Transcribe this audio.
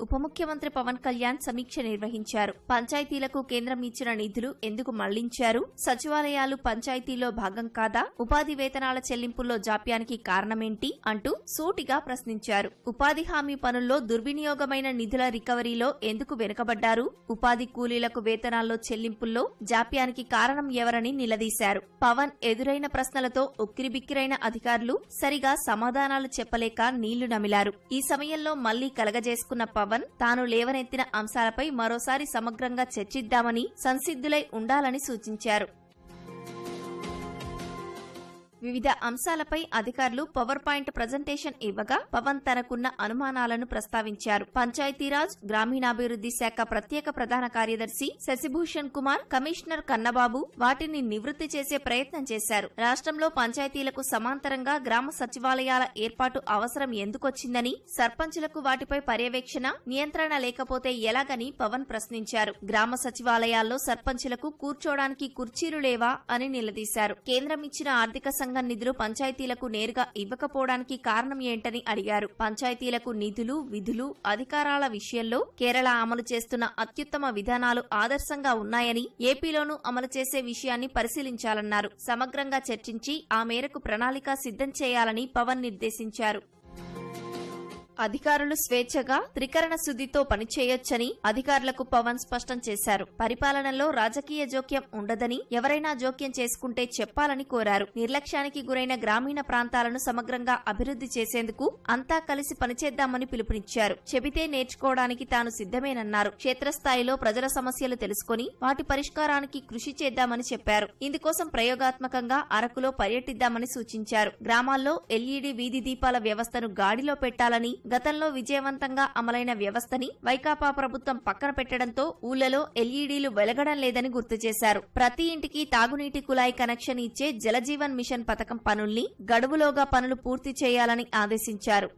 ఉప ముఖ్యమంత్రి పవన్ కళ్యాణ్ సమీక్ష నిర్వహించారు. పంచాయతీలకు కేంద్రం ఇచ్చిన నిధులు ఎందుకు మళ్ళించారు? సచివాలయాలు పంచాయతీలో భాగం కాదా? ఉపాధి వేతనాల చెల్లింపుల్లో జాప్యానికి కారణమేంటి? అంటూ సూటిగా ప్రశ్నించారు. ఉపాధి హామీ పనుల్లో దుర్వినియోగమైన నిధుల రికవరీలో ఎందుకు వెనుకబడ్డారు? ఉపాధి కూలీలకు వేతనాల్లో చెల్లింపుల్లో జాప్యానికి కారణం ఎవరని నిలదీశారు. పవన్ ఎదురైన ప్రశ్నలతో ఉక్కిరిబిక్కిరైన అధికారులు సరిగా సమాధానాలు చెప్పలేక నీళ్ళు నమిలారు. ఈ సమయంలో మళ్ళీ కలగజేసుకున్న పవన్ తాను లేవనెత్తిన అంశాలపై మరోసారి సమగ్రంగా చర్చిద్దామని సంసిద్ధులై ఉండాలని సూచించారు. వివిధ అంశాలపై అధికారులు పవర్ పాయింట్ ప్రజెంటేషన్ ఇవ్వగా పవన్ తనకున్న అనుమానాలను ప్రస్తావించారు. పంచాయతీరాజ్ గ్రామీణాభివృద్ధి శాఖ ప్రత్యేక ప్రధాన కార్యదర్శి శశిభూషణ్ కుమార్ కమిషనర్ కన్నబాబు వాటిని నివృత్తి చేసే ప్రయత్నం చేశారు. రాష్ట్రంలో పంచాయతీలకు సమాంతరంగా గ్రామ సచివాలయాల ఏర్పాటు అవసరం ఎందుకొచ్చిందని సర్పంచులకు వాటిపై పర్యవేక్షణ నియంత్రణ లేకపోతే ఎలాగని పవన్ ప్రశ్నించారు. గ్రామ సచివాలయాల్లో సర్పంచులకు కూర్చోడానికి కుర్చీలు లేవా అని నిలదీశారు. కేంద్రం ఇచ్చిన ఆర్థిక సంఘం నిధులు పంచాయతీలకు నేరుగా ఇవ్వకపోవడానికి కారణం ఏంటని అడిగారు. పంచాయతీలకు నిధులు విధులు అధికారాల విషయంలో కేరళ అమలు చేస్తున్న అత్యుత్తమ విధానాలు ఆదర్శంగా ఉన్నాయని ఏపీలోనూ అమలు చేసే విషయాన్ని పరిశీలించాలన్నారు. సమగ్రంగా చర్చించి ఆ మేరకు ప్రణాళిక సిద్ధం చేయాలని పవన్ నిర్దేశించారు. అధికారులు స్వేచ్ఛగా త్రికరణ శుద్ధితో పనిచేయొచ్చని అధికారులకు పవన్ స్పష్టం చేశారు. పరిపాలనలో రాజకీయ జోక్యం ఉండదని ఎవరైనా జోక్యం చేసుకుంటే చెప్పాలని కోరారు. నిర్లక్ష్యానికి గురైన గ్రామీణ ప్రాంతాలను సమగ్రంగా అభివృద్ధి చేసేందుకు అంతా కలిసి పనిచేద్దామని పిలుపునిచ్చారు. చెబితే నేర్చుకోవడానికి తాను సిద్ధమేనన్నారు. క్షేత్రస్థాయిలో ప్రజల సమస్యలు తెలుసుకుని వాటి పరిష్కారానికి కృషి చేద్దామని చెప్పారు. ఇందుకోసం ప్రయోగాత్మకంగా అరకులో పర్యటిద్దామని సూచించారు. గ్రామాల్లో ఎల్ఈడీ వీధి దీపాల వ్యవస్థను గాడిలో పెట్టాలని గతంలో విజయవంతంగా అమలైన వ్యవస్థని వైకాపా ప్రభుత్వం పక్కన పెట్టడంతో ఊళ్ళలో ఎల్ఈడీలు వెలగడం లేదని గుర్తు చేశారు. ప్రతి ఇంటికి తాగునీటి కుళాయి కనెక్షన్ ఇచ్చే జలజీవన్ మిషన్ పథకం పనుల్ని గడువులోగా పనులు పూర్తి చేయాలని ఆదేశించారు.